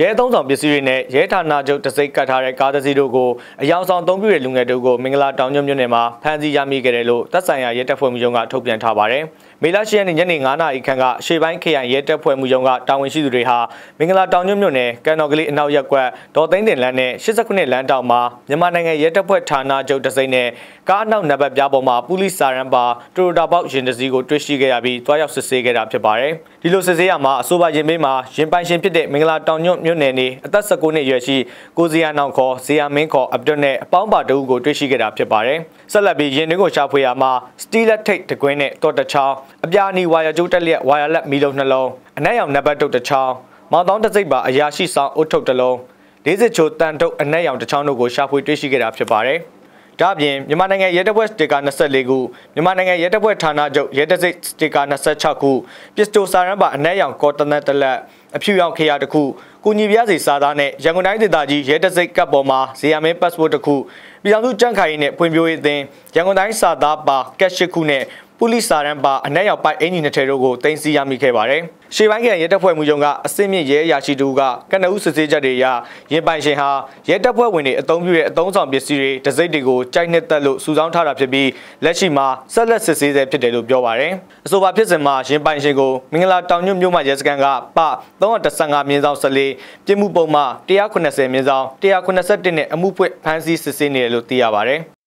ရဲသုံးဆောင်ပစ္စည်းတွေနဲ့ရဲဌာနချုပ်တစိတ်ကတ်ထားတဲ့ကားတစ်စီးတို့ကိုအယောင်ဆောင်သုံးပြတဲ့လူငယ်တို့ကိုမင်္ဂလာတောင်ကျွန်းမြို့နယ်မှာဖမ်းဆီးရမိခဲ့တယ်လို့တပ်ဆိုင်ရာရဲတပ်ဖွဲ့မှုရုံးကထုတ်ပြန်ထားပါတယ်။မေလ10ရက်နေ့ညနေ9:00နာရီခန့်ကရှေ့ပိုင်းခရိုင်ရဲတပ်ဖွဲ့မှုရုံးကတာဝန်ရှိသူတွေဟာမင်္ဂလာတောင်ကျွန်းမြို့နယ်ကန်တော်ကလေးအနောက်ရပ်ကွက်ဒေါ်သိန်းတင်လမ်းနဲ့89လမ်းတောင်မှာမြန်မာနိုင်ငံရဲတပ်ဖွဲ့ဌာနချုပ်တစိတ်နဲ့ကားအနောက်နံပါတ်ပြားပေါ်မှာပူလီစာရန်ပါတိုရိုတာဘောက်ရင်တစည်းကိုတွေ့ရှိခဲ့ရပြီးတွားရောက်စစ်ဆေးခဲ့တာဖြစ်ပါတယ်။ဒီလိုစစ်ဆေးရမှာအဆိုပါရင်မေးမှာရင်ပိုင်ရှင်ဖြစ်တဲ့မင်္ဂလာတောင်ညွန့်မြို့နယ်နေအသက်19နှစ်အရွယ်ရှိကိုဇီယာနောင်ခေါ်ဇီယာမင်းခေါ်အပ်ဒွတ်နဲ့အပေါင်းပါတအုပ်ကိုတွေ့ရှိခဲ့တာဖြစ်ပါတယ်။ဆက်လက်ပြီးရင်တွင်းကိုရှာဖွေရမှာစတီလက်ထိတ်တကွင်းနဲ့တော်တချောင်းအပြာနီဝါယာကျိုးတက်လျက်ဝါယာလက်မီလုံးနှလုံးအနက်ရောင်နံပါတ်တုတ်တစ်ချောင်းမောင်တောင်းတစ်စိတ်ပါအရာရှိဆောင်အုတ်ထုတ်တစ်လုံးလေးစစ်ချိုတန်တုတ်အနက်ရောင်တစ်ချောင်းတို့ကိုရှာဖွေတွေ့ရှိခဲ့တာဖြစ်ပါတယ်။ ဒါ့အပြင်မြန်မာနိုင်ငံရဲတပ်ဖွဲ့စတစ်ကာ24ခုမြန်မာနိုင်ငံရဲတပ်ဖွဲ့ဌာနချုပ်ရဲတပ်စိတ်စတစ်ကာ26ခုပစ္စတိုစာရန်ပါအနက်ရောင်ကော်တနက်တလက်အဖြူရောင်ခရတစ်ခုကိုညီပြားစီစာသားနဲ့ရန်ကုန်တိုင်းဒေသကြီးရဲတပ်စိတ်ကပ်ပေါ်မှာဇေယျမင်း passport တစ်ခုပြည်ထောင်စုကြံ့ခိုင်ရေးနဲ့ဖွံ့ဖြိုးရေးအသင်းရန်ကုန်တိုင်းစာသားပါကက်ရှစ်ခုနဲ့ ပူလီစာရန်ပါအနက်ရောက်ပိုက်အင်ဂျင်နှစ်ထည်တို့ကိုတင်စီရမိခဲ့ပါတယ်။ရှေ့ပိုင်းကရဲတပ်ဖွဲ့မှုရုံးကအစစ်မြင့်ရဲအရာရှိတူကကနဦးစစ်ဆေးချက်တွေအရရင်ပိုင်ရှင်ဟာရဲတပ်ဖွဲ့ဝင်တွေအုံပြုတဲ့အုံဆောင်ပစ္စည်းတွေဒစိမ့်တွေကိုကြိုက်နှစ်သက်လို့စုဆောင်းထားတာဖြစ်ပြီးလက်ရှိမှာဆက်လက်စစ်ဆေးဆဲဖြစ်တယ်လို့ပြောပါတယ်။အဆိုပါဖြစ်စဉ်မှာရင်ပိုင်ရှင်ကိုမင်္ဂလာတောင်ညွန့်မြို့မှာရဲစခန်းကပ315မြင်းဆောင်14ပြည်မှုပုံမှ180မြင်းဆောင်181နဲ့အမှုဖွင့်ဖမ်းဆီးစစ်ဆေးနေတယ်လို့သိရပါတယ်။